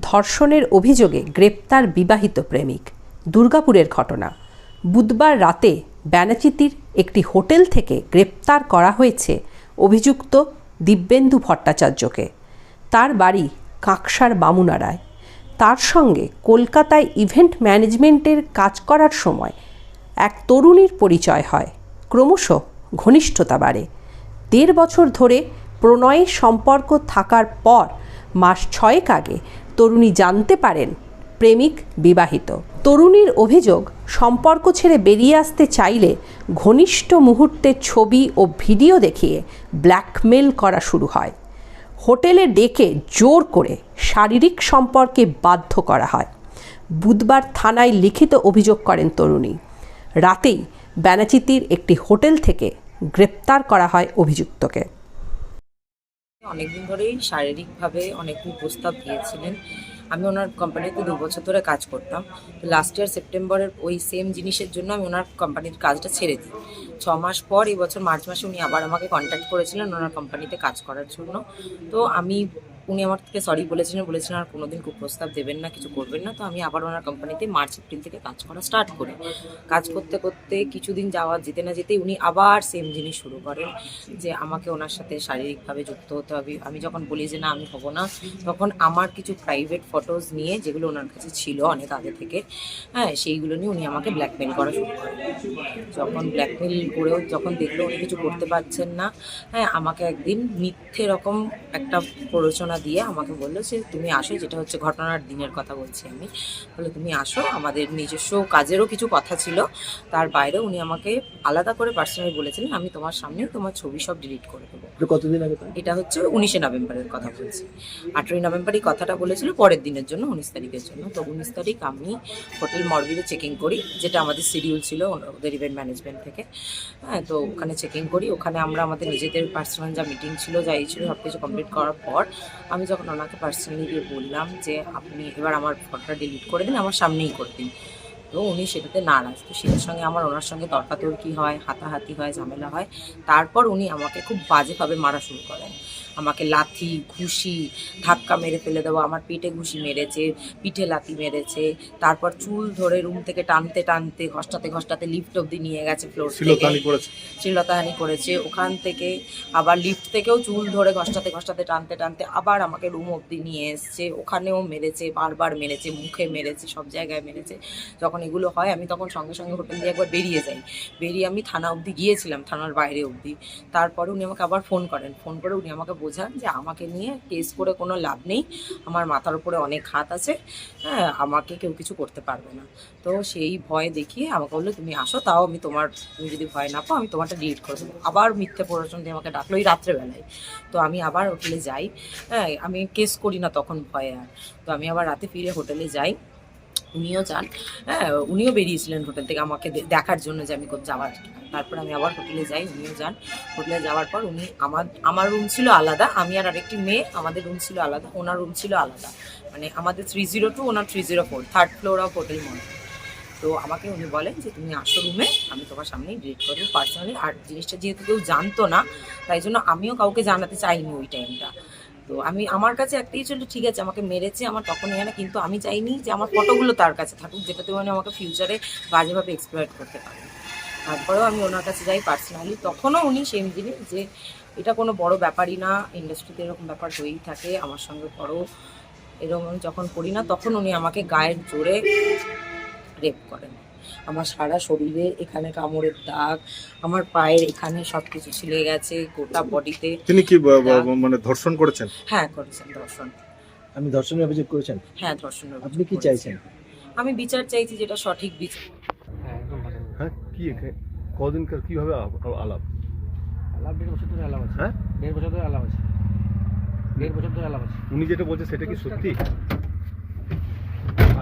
ধর্ষণের অভিযোগে গ্রেপ্তার বিবাহিত প্রেমিক। দুর্গাপুরের ঘটনা। বুধবার রাতে ব্যানাচিতির একটি হোটেল থেকে গ্রেপ্তার করা হয়েছে অভিযুক্ত দিব্যেন্দু ভট্টাচার্যকে। তার বাড়ি কাঁকসার বামুনারায় তার সঙ্গে কলকাতায় ইভেন্ট ম্যানেজমেন্টের কাজ করার সময় এক তরুণীর পরিচয় হয়। ক্রমশ ঘনিষ্ঠতা বাড়ে। দেড় বছর ধরে প্রণয়ের সম্পর্ক থাকার পর মাস ছয়েক আগে তরুণী জানতে পারেন, প্রেমিক বিবাহিত। তরুণীর অভিযোগ, সম্পর্ক ছেড়ে বেরিয়ে আসতে চাইলে ঘনিষ্ঠ মুহূর্তের ছবি ও ভিডিও দেখিয়ে ব্ল্যাকমেল করা শুরু হয়। হোটেলে ডেকে জোর করে শারীরিক সম্পর্কে বাধ্য করা হয়। বুধবার থানায় লিখিত অভিযোগ করেন তরুণী। রাতেই ব্যানাচিতির একটি হোটেল থেকে গ্রেপ্তার করা হয় অভিযুক্তকে। অনেকদিন ধরেই শারীরিকভাবে অনেক প্রস্তাব দিয়েছিলেন। আমি ওনার কোম্পানিতে দু বছর ধরে কাজ করতাম। তো লাস্ট ইয়ার সেপ্টেম্বরের ওই সেম জিনিসের জন্য আমি ওনার কোম্পানির কাজটা ছেড়ে দিই। ছ মাস পর এই বছর মার্চ মাসে উনি আবার আমাকে কন্ট্যাক্ট করেছিলেন ওনার কোম্পানিতে কাজ করার জন্য। তো আমি উনি আমার থেকে সরি বলেছিলেন বলেছিলেন আর কোনোদিন কুপ্রস্তাব দেবেন না, কিছু করবেন না। তো আমি আবার ওনার কোম্পানিতে মার্চ এপ্রিল থেকে কাজ করা স্টার্ট করি। কাজ করতে করতে কিছুদিন যাওয়া, যেতে না যেতেই উনি আবার সেম জিনিস শুরু করেন, যে আমাকে ওনার সাথে শারীরিকভাবে যুক্ত হতে হবে। আমি যখন বলি যে না, আমি হব না, তখন আমার কিছু প্রাইভেট ফটোজ নিয়ে যেগুলো ওনার কাছে ছিল অনেক আগে থেকে হ্যাঁ সেইগুলো নিয়ে উনি আমাকে ব্ল্যাকমেল করা শুরু করেন। যখন ব্ল্যাকমেল করেও যখন দেখল উনি কিছু করতে পারছেন না হ্যাঁ আমাকে একদিন মিথ্যে রকম একটা প্ররোচনা দিয়ে আমাকে বলল যে তুমি আসো যেটা হচ্ছে ঘটনার দিনের কথা বলছি আমি। বলে তুমি আসো আমাদের নিজস্ব কাজেরও কিছু কথা ছিল। তার বাইরে উনি আমাকে আলাদা করে পার্সোনালি বলেছিলেন আমি তোমার সামনে তোমার ছবি সব ডিলিট করে দেবো। কতদিন আগে এটা হচ্ছে উনিশে নভেম্বরের কথা বলছি। আঠেরোই নভেম্বর এই কথাটা বলেছিল পরের দিনের জন্য উনিশ তারিখের জন্য। তো উনিশ তারিখ আমি হোটেল মরবিরে চেকিং করি যেটা আমাদের শিডিউল ছিল ওদের ইভেন্ট ম্যানেজমেন্ট থেকে। হ্যাঁ তো ওখানে চেকিং করি। ওখানে আমরা আমাদের নিজেদের পার্সোনাল যা মিটিং ছিল যা এই ছিল সব কিছু কমপ্লিট করার পর আমি যখন ওনাকে পার্সোনালি গিয়ে বললাম যে, আপনি এবার আমার ফটোটা ডিলিট করে দিন, আমার সামনেই করে দিন। তো উনি সেটাতে নারাজ। তো সেটার সঙ্গে আমার ওনার সঙ্গে তর্কাতর্কি হয় হাতাহাতি হয় ঝামেলা হয়। তারপর উনি আমাকে খুব বাজেভাবে মারা শুরু করেন। আমাকে লাথি ঘুষি ধাক্কা মেরে ফেলে দেওয়া আমার পেটে ঘুষি মেরেছে পিঠে লাথি মেরেছে তারপর চুল ধরে রুম থেকে টানতে টানতে ঘষ্টাতে ঘষ্টাতে লিফট অব্দি নিয়ে গেছে ফ্লোর শ্লীলতাহানি করেছে। ওখান থেকে আবার লিফট থেকেও চুল ধরে ঘষ্টাতে ঘষ্টাতে টানতে টানতে আবার আমাকে রুম অব্দি নিয়ে এসছে। ওখানেও মেরেছে বারবার মেরেছে মুখে মেরেছে সব জায়গায় মেরেছে। যখন এগুলো হয়, আমি তখন সঙ্গে সঙ্গে হোটেল দিয়ে একবার বেরিয়ে যাই। বেরিয়ে আমি থানা অবধি গিয়েছিলাম, থানার বাইরে অবধি। তারপরে উনি আমাকে আবার ফোন করেন। ফোন করে উনি আমাকে বোঝান যে আমাকে নিয়ে কেস করে কোনো লাভ নেই। আমার মাথার উপরে অনেক হাত আছে। হ্যাঁ আমাকে কেউ কিছু করতে পারবে না। তো সেই ভয় দেখিয়ে আমাকে বলল, তুমি আসো, তাও আমি তোমার, তুমি যদি ভয় না পাও, আমি তোমারটা ডিলিট করে দেবো। আবার মিথ্যে প্ররোচন দিয়ে আমাকে ডাকলো এই রাত্রেবেলায়। তো আমি আবার হোটেলে যাই। হ্যাঁ আমি কেস করি না তখন ভয়ে আর। তো আমি আবার রাতে ফিরে হোটেলে যাই। উনিও যান। হ্যাঁ উনিও বেরিয়েছিলেন হোটেল থেকে আমাকে দেখার জন্য যে আমি কোথাও যাওয়ার। তারপর আমি আবার হোটেলে যাই, উনিও যান। হোটেলে যাওয়ার পর উনি আমার আমার রুম ছিল আলাদা, আমি আর আরেকটি মেয়ে, আমাদের রুম ছিল আলাদা, ওনার রুম ছিল আলাদা। মানে আমাদের three zero two owner three zero four third floor of hotel mall তো আমাকে উনি বলেন যে, তুমি আসো রুমে আমি তোমার সামনেই ডিলিট করব পার্সোনালি আর জিনিসটা যেহেতু কেউ জানতো না, তাই জন্য আমিও কাউকে জানাতে চাইনি ওই টাইমটা তো আমি, আমার কাছে একটাই ছিল, ঠিক আছে, আমাকে মেরেছে আমার তখন এখানে, কিন্তু আমি চাইনি যে আমার ফটোগুলো তার কাছে থাকুক, যেটাতে মানে আমাকে ফিউচারে বাজেভাবে এক্সপ্লয়েট করতে পারে। তারপরেও আমি ওনার কাছে যাই পার্সোনালি তখনও উনি সেম জিনিস যে, এটা কোনো বড় ব্যাপারই না ইন্ডাস্ট্রিতে এরকম ব্যাপার হয়েই থাকে, আমার সঙ্গে বড় এরকম যখন করি না, তখন উনি আমাকে গায়ের জোরে রেপ করেন আমার সারা শরীরে এখানে কামড়ের দাগ আমার পায়ের এখানে সব কিছু ছিলে গেছে গোটা বডিতে। তিনি কি মানে ধর্ষণ করেছেন? হ্যাঁ করেছেন ধর্ষণ। আমি ধর্ষণের অভিযোগ করেছেন? হ্যাঁ ধর্ষণের আপনি কি চাইছেন? আমি বিচার চাইছি যেটা সঠিক বিচার। হ্যাঁ কি এখে- কদিনকার কীভাবে আলাপ? আলাপ দেড় বছর ধরে আলাপ আছে। হ্যাঁ? দেড় বছর ধরে আলাপ আছে। দেড় বছর ধরে আলাপ আছে। উনি যেটা বলছে সেটা কি সত্যি?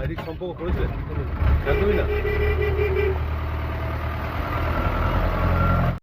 শারীরিক সম্পর্ক করেছিলেন একদমই না।